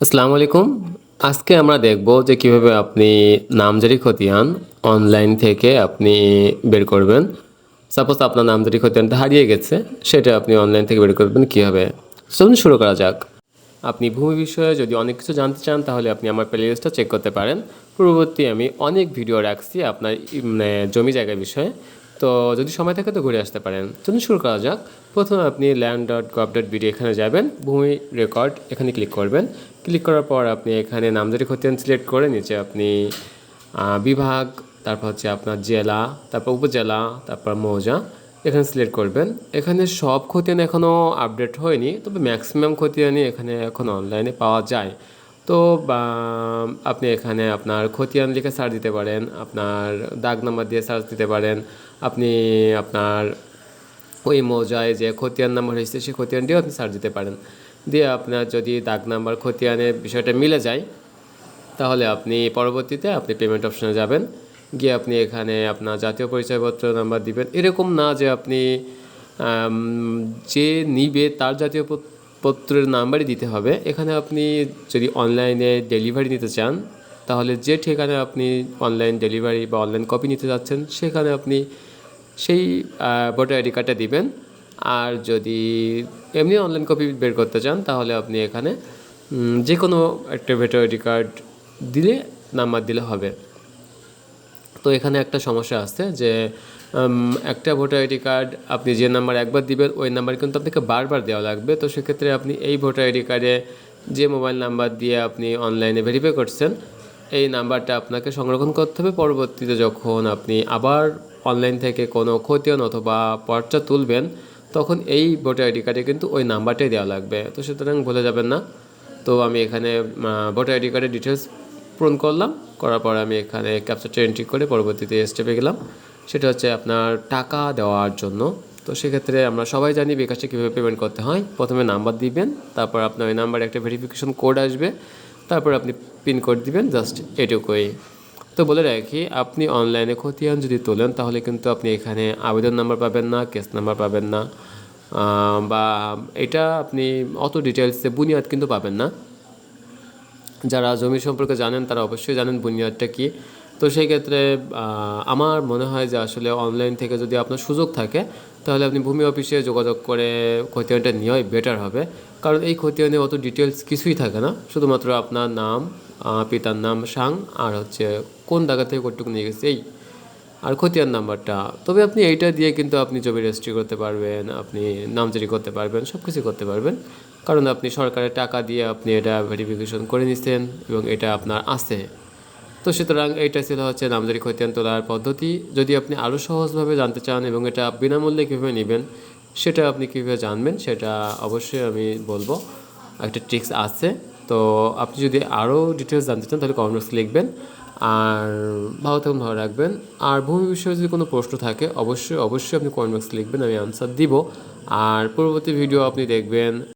আসসালামু আলাইকুম। আজকে আমরা দেখব যে কীভাবে আপনি নামজারি খতিয়ান অনলাইন থেকে আপনি বের করবেন। সাপোজ আপনার নামজারি খতিয়ানটা হারিয়ে গেছে, সেটা আপনি অনলাইন থেকে বের করবেন কীভাবে? চলুন শুরু করা যাক। আপনি ভূমি বিষয়ে যদি অনেক কিছু জানতে চান, তাহলে আপনি আমার প্লেলিস্টটা চেক করতে পারেন। পূর্ববর্তী আমি অনেক ভিডিও রাখছি আপনার মানে জমি জায়গা বিষয়ে। তো যদি সময় থাকে তো ঘুরে আসতে পারেন। চলুন শুরু করা যাক। প্রথমে আপনি land dot gov dot BD এখানে যাবেন, ভূমি রেকর্ড এখানে ক্লিক করবেন। ক্লিক করার পর আপনি এখানে নামজারি খতিয়ান সিলেক্ট করে নিচে আপনি বিভাগ, তারপর হচ্ছে আপনার জেলা, তারপর উপজেলা, তারপর মৌজা এখানে সিলেক্ট করবেন। এখানে সব খতিয়ান এখনও আপডেট হয়নি, তবে ম্যাক্সিমাম খতিয়ানই এখানে এখন অনলাইনে পাওয়া যায়। তো আপনি এখানে আপনার খতিয়ান লিখে সার্চ দিতে পারেন, আপনার দাগ নাম্বার দিয়ে সার্চ দিতে পারেন, আপনি আপনার ওই মৌজায় যে খতিয়ান নাম্বার হয়েছে, সেই খতিয়ানটিও আপনি সার্চ দিতে পারেন। দিয়ে আপনার যদি দাগ নাম্বার খতিয়ানের বিষয়টা মিলে যায়, তাহলে আপনি পরবর্তীতে আপনি পেমেন্ট অপশনে যাবেন। গিয়ে আপনি এখানে আপনার জাতীয় পরিচয়পত্র নাম্বার দিবেন। এরকম না যে আপনি যে নিবে তার জাতীয় পত্রের নাম্বারই দিতে হবে। এখানে আপনি যদি অনলাইনে ডেলিভারি নিতে চান, তাহলে যে ঠিকানায় আপনি অনলাইন ডেলিভারি বা অনলাইন কপি নিতে যাচ্ছেন, সেখানে আপনি সেই ভোটার আইডি কার্ডটা দিবেন। আর যদি এমনি অনলাইন কপি বের করতে চান, তাহলে আপনি এখানে যে কোনো একটা ভোটার আইডি কার্ড দিলে, নাম্বার দিলে হবে। তো এখানে একটা সমস্যা আছে যে একটা ভোটার আইডি কার্ড আপনি যে নাম্বার একবার দিবেন, ওই নাম্বার কিন্তু আপনাকে বারবার দেওয়া লাগবে। তো সেক্ষেত্রে আপনি এই ভোটার আইডি কার্ডে যে মোবাইল নাম্বার দিয়ে আপনি অনলাইনে ভেরিফাই করছেন, এই নাম্বারটা আপনাকে সংরক্ষণ করতে হবে। পরবর্তীতে যখন আপনি আবার অনলাইন থেকে কোনো ক্ষতিয়ন অথবা পর্চা তুলবেন, তখন এই ভোটার আইডি কার্ডে কিন্তু ওই নাম্বারটাই দেওয়া লাগবে। তো সুতরাং ভুলে যাবেন না। তো আমি এখানে ভোটার আইডি কার্ডের ডিটেলস পূরণ করলাম। করার পর আমি এখানে ক্যাপচারটা এন্ট্রি করে পরবর্তীতে স্টেপে গেলাম। সেটা হচ্ছে আপনার টাকা দেওয়ার জন্য। তো সেক্ষেত্রে আমরা সবাই জানি বিকাশে কীভাবে পেমেন্ট করতে হয়। প্রথমে নাম্বার দিবেন, তারপর আপনার ওই নাম্বারে একটা ভেরিফিকেশন কোড আসবে, তারপর আপনি পিন কোড দিবেন জাস্ট এটুকুই। তো বলে রাখি, আপনি অনলাইনে খতিয়ান যদি তোলেন, তাহলে কিন্তু আপনি এখানে আবেদন নাম্বার পাবেন না কেস নাম্বার পাবেন না। বা এটা আপনি অত ডিটেলসে বুনিয়াদ কিন্তু পাবেন না। যারা জমি সম্পর্কে জানেন, তারা অবশ্যই জানেন বুনিয়াদটা কী। তো সেই ক্ষেত্রে আমার মনে হয় যে আসলে অনলাইন থেকে যদি আপনার সুযোগ থাকে, তাহলে আপনি ভূমি অফিসে যোগাযোগ করে খতিয়ানটা নেওয়াই বেটার হবে। কারণ এই খতিয়ানে অত ডিটেলস কিছুই থাকে না। শুধুমাত্র আপনার নাম পিতার নাম, সাং, আর হচ্ছে কোন জায়গা থেকে কতটুকু নিয়ে গেছে, এই। আর খতিয়ান নাম্বারটা। তবে আপনি এইটা দিয়ে কিন্তু আপনি জমি রেজিস্ট্রি করতে পারবেন, আপনি নামজারি করতে পারবেন সব কিছু করতে পারবেন। কারণ আপনি সরকারের টাকা দিয়ে আপনি এটা ভেরিফিকেশন করে নিছেন, এবং এটা আপনার আছে। তো সুতরাং এইটা ছিল হচ্ছে নামজারি খতিয়ান তোলার পদ্ধতি। যদি আপনি আরও সহজভাবে জানতে চান এবং এটা বিনামূল্যে কীভাবে নেবেন, সেটা আপনি কীভাবে জানবেন, সেটা অবশ্যই আমি বলব। একটা ট্রিক্স আছে। তো আপনি যদি আরও ডিটেলস জানতে চান, তাহলে কমেন্টস লিখবেন। আর ভালো থাকুন, ভালো রাখবেন। আর ভূমি বিষয়ে যদি কোনো প্রশ্ন থাকে, অবশ্যই অবশ্যই আপনি কমেন্ট বক্সে লিখবেন, আমি আনসার দিব। আর পরবর্তী ভিডিও আপনি দেখবেন।